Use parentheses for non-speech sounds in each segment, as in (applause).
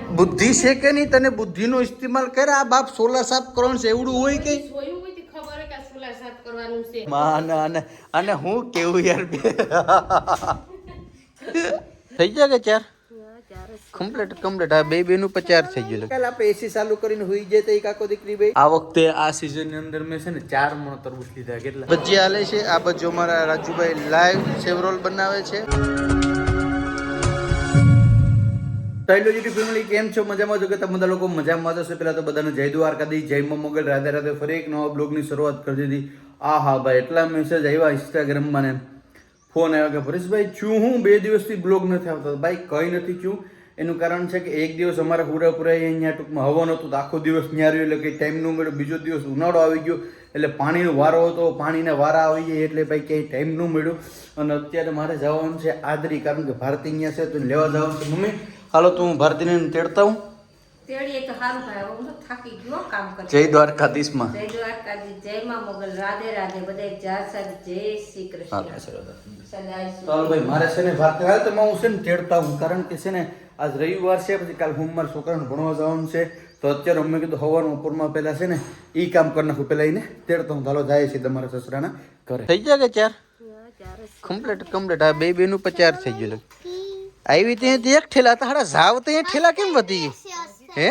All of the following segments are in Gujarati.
પણ બુદ્ધિ છે કે નહીં? તને બુદ્ધિનો ઇસ્તેમાલ કરે? આ બાપ સોલા સાફ કરવાનું છે એવડું હોય કે? જોયું હોય તો ખબર હોય કે આ સોલાર સાફ કરવાનું છે. માં અને અને હું કેવું યાર થઈ જાય કે ચાર? કમ્પ્લીટ કમ્પ્લીટ આ બે બેનું પર ચાર થઈ ગયું કાલે આપણે એસી ચાલુ કરીને હોઈ જાય તો આખો દીકરી ભાઈ? આ વખતે આ સિઝનની અંદર મેં છે ને ચાર મણ તરબૂચ લીધા કેટલા? ભજીયા હાલે છે. આ બાજુ અમારા રાજુભાઈ લાઈવ સેવરોલ બનાવે છે. ટાઈલો યુટ્યુબ ફેમિલી કેમ છો? મજામાં છો કે તમે બધા લોકો? મજામાં જશો પેલા તો બધાને જય દ્વારકાધીશ, જય મોગલ. રાધે રાધે ફરી એક નવા બ્લોગની શરૂઆત કરી દીધી. આ હા ભાઈ, એટલા મેસેજ આવ્યા ઇન્સ્ટાગ્રામમાં ને ફોન આવ્યો કે, પરેશભાઈ, છું હું? બે દિવસથી બ્લોગ નથી આવતો. ભાઈ, કંઈ નથી છું એનું કારણ છે કે એક દિવસ અમારે પૂરેપૂરા અહીંયા ટૂંકમાં હવન હતું તો આખો દિવસ ન્યાર્યું એટલે કંઈ ટાઈમ ન મળ્યો. બીજો દિવસ ઉનાળો આવી ગયો. એટલે પાણીનો વારો હતો. પાણીના વારા આવી જાય એટલે ભાઈ ક્યાંય ટાઈમ ન મળ્યો. અને અત્યારે મારે જવાનું છે આદરી. કારણ કે ભારતી અહીંયા છે તો લેવા જવાનું છે. મમ્મી હાલો તું હું ભારતીને તેડતા હું તેડીએ તો સારું થાય હવે હું થાકી ગયો કામ કરી જય દ્વારકાધીશમાં. જય જય માં મોગલ રાધે રાધે બધા જય શ્રી કૃષ્ણ. ચાલો ભાઈ મારે છે ને ભારતી હાલ તો હું છે ને તેડતા હું કારણ કે છે ને આજ રવિવાર છે પછી કાલ હું મારા છોકરાને ભણવા જવાનું છે તો અત્યારે અમે કીધું હવાનું ઉપરમાં પહેલા છે ને એ કામ કરી નાખું પહેલા એને તેડતા હું ચાલો જાય છે તમારા સસરાના ઘરે. થઈ જાય કે ચાર? કમ્પ્લીટ કમ્પ્લીટ આ બે બેનું પણ ચાર થઈ ગયું આવી ત્યાં એક ઠેલા તારા જાવ ત્યાં ઠેલા કેમ વધી? હે?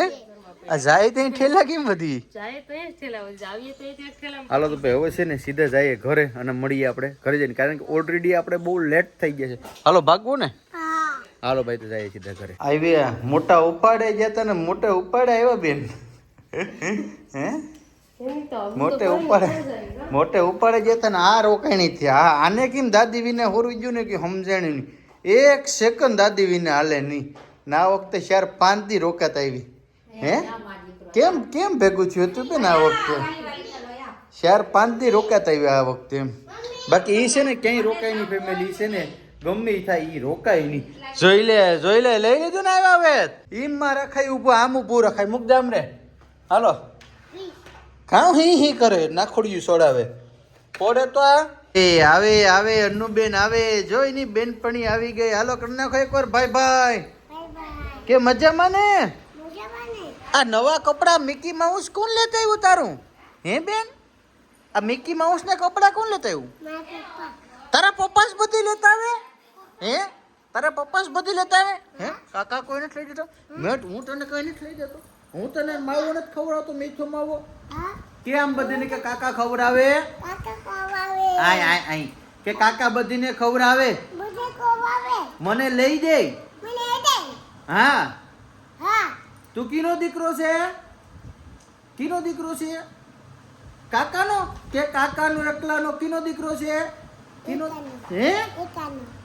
આ જાય ત્યાં ઠેલા કેમ વધી? જાય તો ઠેલા જાવીએ તો એક ઠેલા હાલો તો ભાઈ હવે છે ને સીધા જઈએ ઘરે અને મળીએ આપણે ઘરે જઈને. કારણ કે ઓલરેડી આપણે બહુ લેટ થઈ ગયા છે. હાલો ભાગવું ને? હાલો ભાઈ તો જઈએ સીધા ઘરે. આવ્યા મોટા ઉપાડે જતા ને મોટા ઉપાડે આવ્યા બેન. હે? તો મોટે ઉપાડે મોટે ઉપાડે જતા ને આ રોકાણી થયા. આ આને કેમ દાદી વિને હોરવી ગયું ને કે સમજણી નહીં? એક સેકન્ડ દાદી વિને હાલે નહીં. ના આ વખતે ચાર પાંચ દી રોકાત આવી. હે? કેમ કેમ ભેગું થયું હતું બેન આ વખતે? ચાર પાંચ દી રોકાત આવી આ વખતે એમ. બાકી એ છે ને ક્યાંય રોકાય નહીં ફેમિલી છે ને ગમે થાય ઈ રોકાય નહીં. જોઈ લે જોઈ લે લઈ લીધું ને આવ્યા હવે ઈમમાં રખાય ઊભું આમ ઊભું રખાય. મુકદામ રે હાલો. કાં હી હી કરે? નાખોડિયું સોડાવે. પોડે તો આ એ આવે આવે અન્નુબેન આવે જોઈ એની બેનપણી આવી ગઈ. હાલો કરી નાખો એકવાર ભાઈ ભાઈ. કે મજામાં ને? આ નવા કપડા મિકી માઉસ કોણ લેતા આવ્યું તારું? હે બેન? આ મિકી માઉસ ના કપડા કોણ લેતા આવ્યું? તારા પપ્પા. જ બધી લેતા આવે? હે? તારા પપ્પા જ બધી લેતા આવે? હે? કાકા કોઈ નથી લઈ દેતો મેં હું તને કઈ નથી લઈ દેતો હું તને માવો નથી ખવડાવતો મીઠો માવો? કેમ બધીને કે કાકા ખવડાવે. આય આય આય. કે કાકા બધીને ખવડાવે? મને લઈ દે. હા. તું કીનો દીકરો છે? કીનો દીકરો છે? કાકાનો? કે કાકાનો એકલાનો કીનો દીકરો છે? કીનો હે?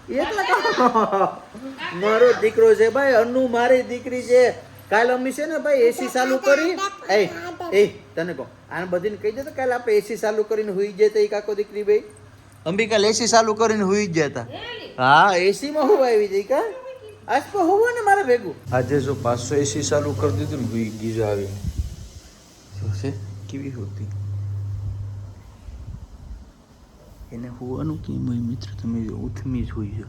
એકલા (laughs) મારો દીકરો છે ભાઈ અનુ મારી દીકરી છે. કાલ અમી છે ને ભાઈ એસી ચાલુ કરી. એ એ તને કહો. આને બધીને કહી દે તો કાલે આપણે એસી ચાલુ કરીને હુઈ જતા એ કાકો દીકરી ભાઈ અંબિકા એસી ચાલુ કરીને હુઈ જ જતા હા એસી માં હું આવી જઈ કા? આજ તો હોવું ને મારે ભેગું. આજે જો પાંચસો એસી ચાલુ કરી દીધું ને હુઈ ગીજ આવી. છે? કેવી હોતી? એને હોવાનું કેમ હોય મિત્ર? તમે જો ઉથમી જ હોય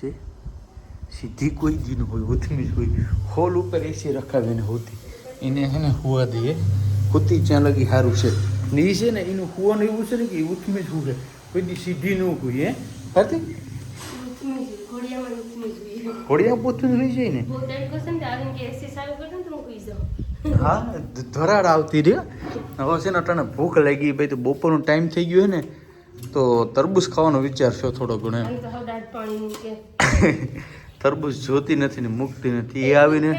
છે. સીધી કોઈ દી ન હોય ઉથમી જ હોય. હોલ ઉપર એસી રખાવીને હોતી. એને હે ને હુવા દઈએ. હુતી ત્યાં લગી સારું છે. ને એ છે ને એનું હુવાનું એવું છે ને કે એ ઉથમી જ હુવે. કોઈ સીધી ન હોય હે? હતી ઘોડિયામાં પોતું રહી જાય ને? હું ધરાડ આવતી રે હવે છે ને અટાણે ભૂખ લાગી ભાઈ તો બપોરનો ટાઈમ થઈ ગયો ને તો તરબૂચ ખાવાનો વિચાર છો થોડો ઘણો. તરબૂચ જોતી નથી ને મૂકતી નથી. એ આવીને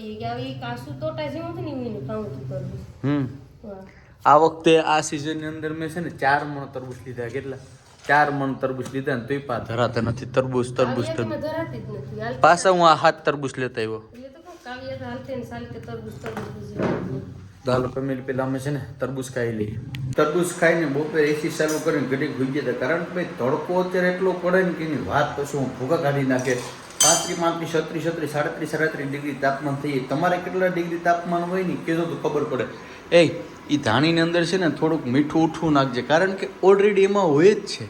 કે આવી કાસુ તોટા જેવું ને હમ. આ વખતે આ સિઝનની અંદર મેં છે ને ચાર મણ તરબૂચ લીધા. કેટલા? ચાર મણ તરબૂચ લીધા ને તોય પા ધરાતા નથી. તરબૂચ તરબૂચ તરબૂચ. પાછા હું આ હાથ તરબૂચ લેતા આવ્યો. દાલ ફેમિલી પેલા અમે છે ને તરબૂચ ખાઈ લઈએ. તરબૂચ ખાઈને બપોરે એસી ચાલુ કરીને ઘડીક હોઈ ગયા કારણ કે ભાઈ તડકો અત્યારે એટલો પડે ને કે એની વાત પછી હું ભૂગા કાઢી નાખે. પાંત્રીસ પાંત્રીસ છત્રીસ છત્રીસ સાડત્રીસ સાડત્રીસ ડિગ્રી તાપમાન થઈ તમારે કેટલા ડિગ્રી તાપમાન હોય ને કહેજો તો ખબર પડે. એ એ ધાણીની અંદર છે ને થોડુંક મીઠું ઉઠવું નાખજે. કારણ કે ઓલરેડી એમાં હોય જ છે.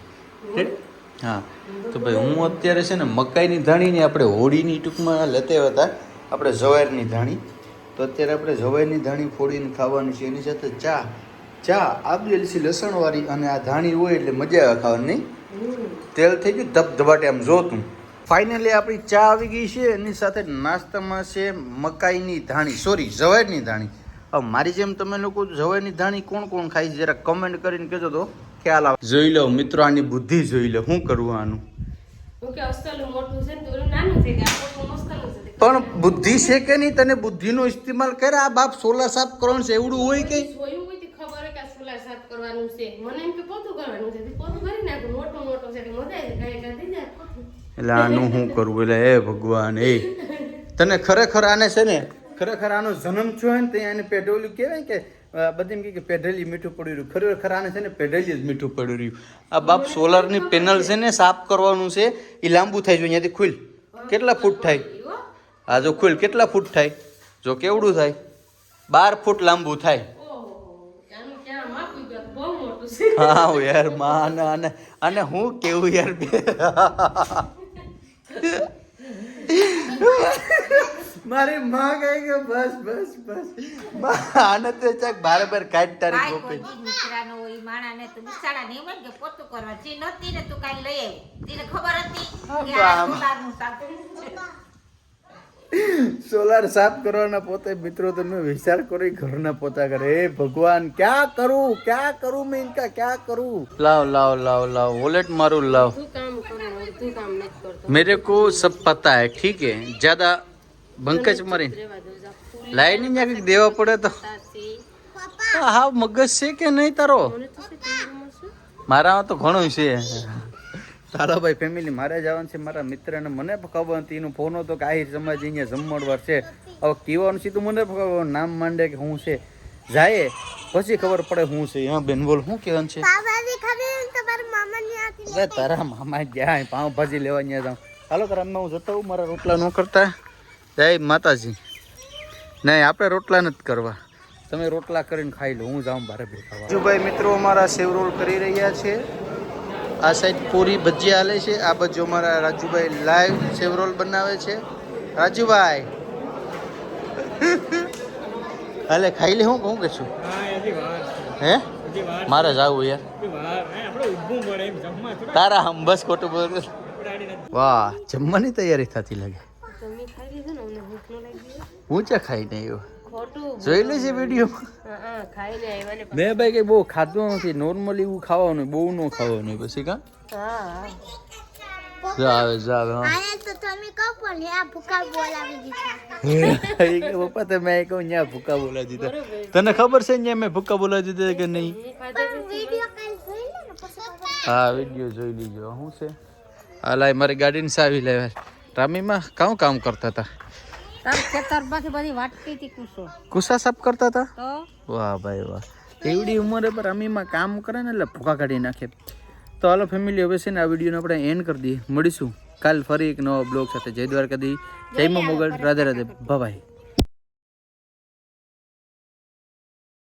હા. તો ભાઈ હું અત્યારે છે ને મકાઈની ધાણીની આપણે હોળીની ટૂંકમાં લેતા હતા. આપણે જવારની ધાણી. તો અત્યારે આપણે જવારની ધાણી ફોડીને ખાવાની છે. એની સાથે ચા. ચા આબલી એલસી લસણવાળી અને આ ધાણી હોય એટલે મજા આવે ખાવાની તેલ થઈ ગયું ધબધબાટે આમ જોતું. ફાઇનલી આપણી ચા આવી ગઈ છે. એની સાથે નાસ્તામાં છે મકાઈની ધાણી. સોરી જવેરની ધાણી. હવે મારી જેમ તમે લોકો જવેરની ધાણી કોણ કોણ ખાય છે? જરા કમેન્ટ કરીને કહેજો તો ખ્યાલ આવે. જોઈ લો મિત્રો આની બુદ્ધિ જોઈ લો. શું કરવું આનું? પણ બુદ્ધિ છે કે નહીં? તને બુદ્ધિનો ઇસ્તેમાલ કરે આ બાપ સોલા સાફ કરવાનું છે. એવડું હોય કે જોયું હોય તો ખબર હોય કે આ સુલા સાફ કરવાનું છે. મને એમ કે પોતું કરવાનું છે. પોતું કરી નાખું. મોટું મોટું છે. એટલે મજા આવી જાય. કાંઈ કાંઈ એટલે આનું શું કરવું? એટલે એ ભગવાન એ. તને ખરેખર આને છે ને ખરેખર આનો જન્મ થયો ને ત્યાં એને પેઢોલું કહેવાય કે બધી એમ કે પેઢેલી મીઠું પડ્યું રહ્યું. ખરેખર આને છે ને પેઢેલી જ મીઠું પડ્યું રહ્યું. આ બાપ સોલારની પેનલ છે. ને સાફ કરવાનું છે એ લાંબુ થાય છે અહીંયાથી ખુલ. કેટલા ફૂટ થાય? આ જો ખુલ કેટલા ફૂટ થાય? જો કેવડું થાય? બાર ફૂટ લાંબુ થાય ઓહો આનું ક્યાં માપી ગયું આ તો બહુ મોટું છે હા યાર માન અને અને હું કેવું યાર મારી માં કહે કે બસ બસ બસ. આને તો ચાક બાર બાર કાઈ તારી ગોપી. મિત્રાનો ઈ માણાને તો બિચારાને એમ કે પોતું કરવા. જે નતી ને તું કાઈ લઈ આવી. તને ખબર હતી કે આ સાબુ છે. સોલાર સાફ કરવાના પોતે મિત્રો તમે વિચાર કરો ઈ ઘરના પોતા કરે હે ભગવાન ક્યાં કરું ક્યાં કરું મેં ઇનકા ક્યાં કરું લાવ લાવ લાવ લાવ વોલેટ મારું લાવ તું કામ કરો તું કામ નથી કરતો मेरे को सब पता है ठीक है ज्यादा બંકચ મરીને રેવા દો જા ફૂલ લાઈને ત્યાં કંઈક દેવા પડે તો તાસી હા હા મગજ છે કે નહીં તારો મને તો શું થઈ મળશે મારામાં તો ઘણું છે તારા ભાઈ ફેમિલી મારે જવાનું છે મારા મિત્રને મને પણ ખબર હતી એનો ફોન હતો કે આહિર સમાજ અહીંયા જમણવાર છે. હવે કહેવાનું સીધું મને ખબર નામ માંડે કે હું છે? જાય પછી ખબર પડે હું છે. હા બેન બોલ શું કહેવાનું છે? અરે તારા મામા ગયા પાઉંભાજી લેવા ત્યાં જાઉં. હાલો તારા હું જતો હું મારા રોટલા ન કરતા. જય માતાજી. નહીં આપણે રોટલા નથી કરવા. તમે રોટલા કરીને ખાઈ લો હું જાઉં બારે બેઠા ભાઈ મિત્રો અમારા સેવ રોલ કરી રહ્યા છે. આ સાઈડ પૂરી ભજીયા હાલે છે. આ બાજુ અમારા રાજુભાઈ લાઈવ સેવરોલ બનાવે છે. રાજુભાઈ. (laughs) હાલે ખાઈ લે હું કહું કે છું? હે મારે જાવું યાર. તારા હમ બસ ખોટું બોલ વાહ જમવાની તૈયારી થતી લાગે. તમે ખાઈ નહીં ને અમને ભૂખ ન લાગી ઊંચા ખાઈને આવ્યો ખોટું જોઈ લે છે વીડિયો મેં ભાઈ કઈ બહુ ખાધું નથી. નોર્મલી એવું ખાવાનું બહુ ન ખાવાનું પછી કા? આવે જાવે હા. આને તો તમે કહો કે પપ્પા ત્યાં ભૂકા બોલાવી દીધા. તને ખબર છે ત્યાં મેં ભૂકા બોલાવી દીધા કે નહીં? પણ વીડિયો કાલ જોઈ લે ને પછી ખબર. હા વીડિયો જોઈ લીજો. શું છે? હા લાય મારી ગાડીને સાવી લેવા રામીમાં કામ કામ કરતા હતા? તાર ખેતરમાંથી બધી વાટકી હતી કુસો. કુસા સાફ કરતા હતા? તો? વાહ ભાઈ વાહ. એવડી ઉંમરે પર અમીમાં કામ કરે ને એટલે ભૂકા કાઢી નાખે. તો હાલો ફેમિલી હવે છે ને આ વિડીયોને આપણે એન્ડ કરી દઈએ. મળીશું. કાલ ફરી એક નવા બ્લોગ સાથે. જય દ્વારકાધી. જય મા મોગલ. રાધે રાધે. બાય